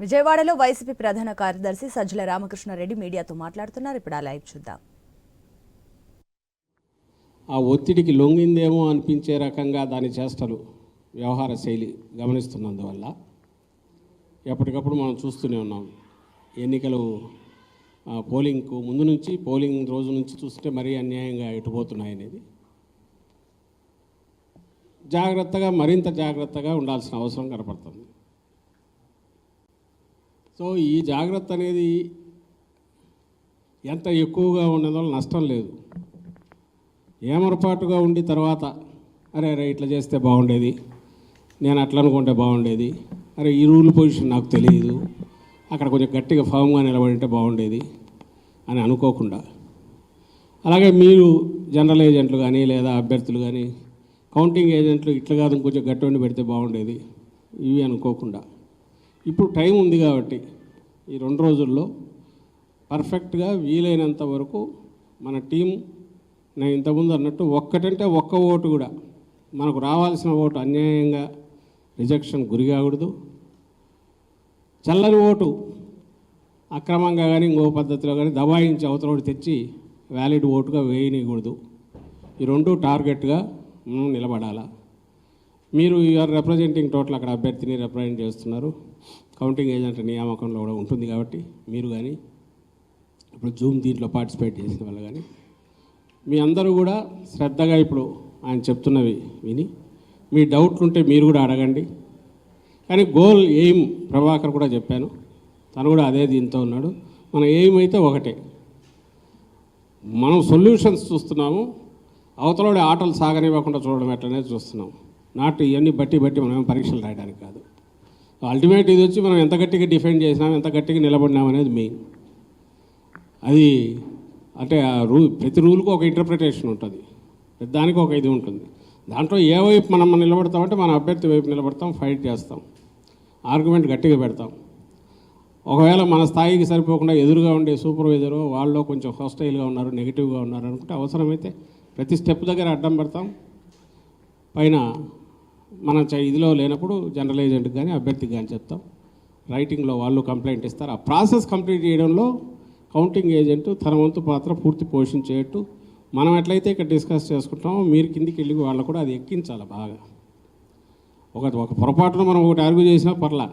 విజయవాడలో వైసీపీ ప్రధాన కార్యదర్శి సజ్జల రామకృష్ణారెడ్డి మీడియాతో మాట్లాడుతున్నారు. ఇప్పుడు ఆ లైవ్ చూద్దాం. ఆ ఒత్తిడికి లొంగిందేమో అనిపించే రకంగా దాని చేష్టలు వ్యవహార శైలి గమనిస్తున్నందువల్ల ఎప్పటికప్పుడు మనం చూస్తూనే ఉన్నాం. ఎన్నికలు ఆ, పోలింగ్కు ముందు నుంచి పోలింగ్ రోజు నుంచి చూస్తే మరీ అన్యాయంగా ఎటుపోతున్నాయి అనేది. జాగ్రత్తగా మరింత జాగ్రత్తగా ఉండాల్సిన అవసరం కనపడుతుంది. సో ఈ జాగ్రత్త అనేది ఎంత ఎక్కువగా ఉండేదో నష్టం లేదు. ఏమరపాటుగా ఉండి తర్వాత అరే అరే ఇట్లా చేస్తే బాగుండేది నేను అట్లా అనుకుంటే బాగుండేది అరే ఈ రూల్ పొజిషన్ నాకు తెలియదు అక్కడ కొంచెం గట్టిగా ఫామ్గా నిలబడింటే బాగుండేది అని అనుకోకుండా. అలాగే మీరు జనరల్ ఏజెంట్లు కానీ లేదా అభ్యర్థులు కానీ కౌంటింగ్ ఏజెంట్లు ఇట్లా కాదు కొంచెం గట్టి ఉండి పెడితే బాగుండేది ఇవి అనుకోకుండా. ఇప్పుడు టైం ఉంది కాబట్టి ఈ రెండు రోజుల్లో పర్ఫెక్ట్గా వీలైనంత వరకు మన టీం నేను ఇంతకుముందు అన్నట్టు ఒక్కటంటే ఒక్క ఓటు కూడా మనకు రావాల్సిన ఓటు అన్యాయంగా రిజెక్షన్ గురి కాకూడదు. చల్లని ఓటు అక్రమంగా కానీ ఇంకో పద్ధతిలో కానీ దబాయించి అవతలోటి తెచ్చి వ్యాలిడ్ ఓటుగా వేయనీయకూడదు. ఈ రెండు టార్గెట్గా మనం నిలబడాలా? మీరు యూఆర్ రిప్రజెంటింగ్ టోటల్ అక్కడ అభ్యర్థిని రిప్రజెంట్ చేస్తున్నారు. కౌంటింగ్ ఏజెంట్ నియామకంలో కూడా ఉంటుంది కాబట్టి మీరు కానీ ఇప్పుడు జూమ్ దీంట్లో పార్టిసిపేట్ చేసిన వాళ్ళు కానీ మీ అందరూ కూడా శ్రద్ధగా ఇప్పుడు ఆయన చెప్తున్నవి విని మీ డౌట్లు ఉంటే మీరు కూడా అడగండి. కానీ గోల్ ఎయిమ్ ప్రభాకర్ కూడా చెప్పాను. తను కూడా అదే దీంతో ఉన్నాడు. మన ఎయిమ్ అయితే ఒకటే. మనం సొల్యూషన్స్ చూస్తున్నాము. అవతలోడి ఆటలు సాగనివ్వకుండా చూడడం ఎట్లనే చూస్తున్నాం నాట్ ఇవన్నీ బట్టి బట్టి మనం పరీక్షలు రాయడానికి కాదు. అల్టిమేట్ ఇది వచ్చి మనం ఎంత గట్టిగా డిఫెండ్ చేసినాం ఎంత గట్టిగా నిలబడినాం అనేది మెయిన్ అది అంటే ఆ రూ ప్రతి రూల్కి ఒక ఇంటర్ప్రిటేషన్ ఉంటుంది. దానికి ఒక ఇది ఉంటుంది. దాంట్లో ఏ వైపు మనం నిలబడతామంటే మన అభ్యర్థి వైపు నిలబడతాం ఫైట్ చేస్తాం. ఆర్గ్యుమెంట్ గట్టిగా పెడతాం. ఒకవేళ మన స్థాయికి సరిపోకుండా ఎదురుగా ఉండే సూపర్వైజరు వాళ్ళు కొంచెం హోస్టైల్గా ఉన్నారు నెగిటివ్గా ఉన్నారు అనుకుంటే అవసరమైతే ప్రతి స్టెప్ దగ్గర అడ్డం పెడతాం. పైన మన చ- ఇదిలో లేనప్పుడు జనరల్ ఏజెంట్కి కానీ అభ్యర్థికి కానీ చెప్తాం. రైటింగ్లో వాళ్ళు కంప్లైంట్ ఇస్తారు. ఆ ప్రాసెస్ కంప్లీట్ చేయడంలో కౌంటింగ్ ఏజెంట్ తన వంతు పాత్ర పూర్తి పోషించేట్టు మనం ఎట్లయితే ఇక్కడ డిస్కస్ చేసుకుంటామో మీరు కిందికి వెళ్ళి వాళ్ళు కూడా అది ఎక్కించాలి బాగా. ఒక ఒక పొరపాటున మనం ఒకటి అరుగు చేసినా పర్లా.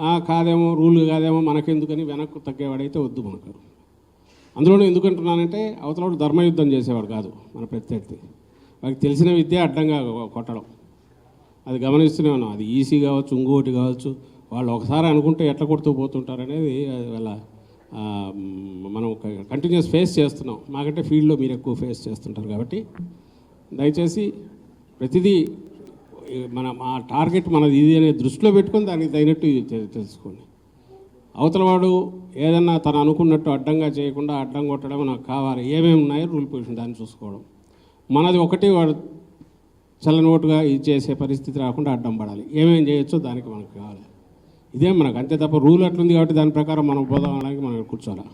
కాదేమో రూల్ కాదేమో మనకెందుకని వెనక్కు తగ్గేవాడైతే వద్దు మనకు. అందులోనూ ఎందుకంటున్నానంటే అవతలవాడు ధర్మయుద్ధం చేసేవాడు కాదు మన ప్రత్యర్థి. వాడికి తెలిసిన విద్య అడ్డంగా కొట్టడం. అది గమనిస్తూనే ఉన్నాం. అది ఈసీ కావచ్చు ఇంకోటి కావచ్చు. వాళ్ళు ఒకసారి అనుకుంటే ఎట్లా కొడుతూ పోతుంటారు అనేది అది వాళ్ళ మనం కంటిన్యూస్ ఫేస్ చేస్తున్నాం. మాకంటే ఫీల్డ్లో మీరు ఎక్కువ ఫేస్ చేస్తుంటారు కాబట్టి దయచేసి ప్రతిదీ మన మా టార్గెట్ మనది ఇది అనే దృష్టిలో పెట్టుకొని దానికి తగినట్టు తెలుసుకోండి. అవతల వాడు ఏదన్నా తను అనుకున్నట్టు అడ్డంగా చేయకుండా అడ్డం కొట్టడం నాకు కావాలి ఏమేమి ఉన్నాయో రూల్ పొజిషన్ దాన్ని చూసుకోవడం. మనది ఒకటి వాడు చల్లని ఓటుగా ఇది చేసే పరిస్థితి రాకుండా అడ్డం పడాలి. ఏమేం చేయొచ్చో దానికి మనకు కావాలి. ఇదే మనకు అంతే తప్ప రూల్ అట్లుంది కాబట్టి దాని ప్రకారం మనం పోదాం మనం కూర్చోాలి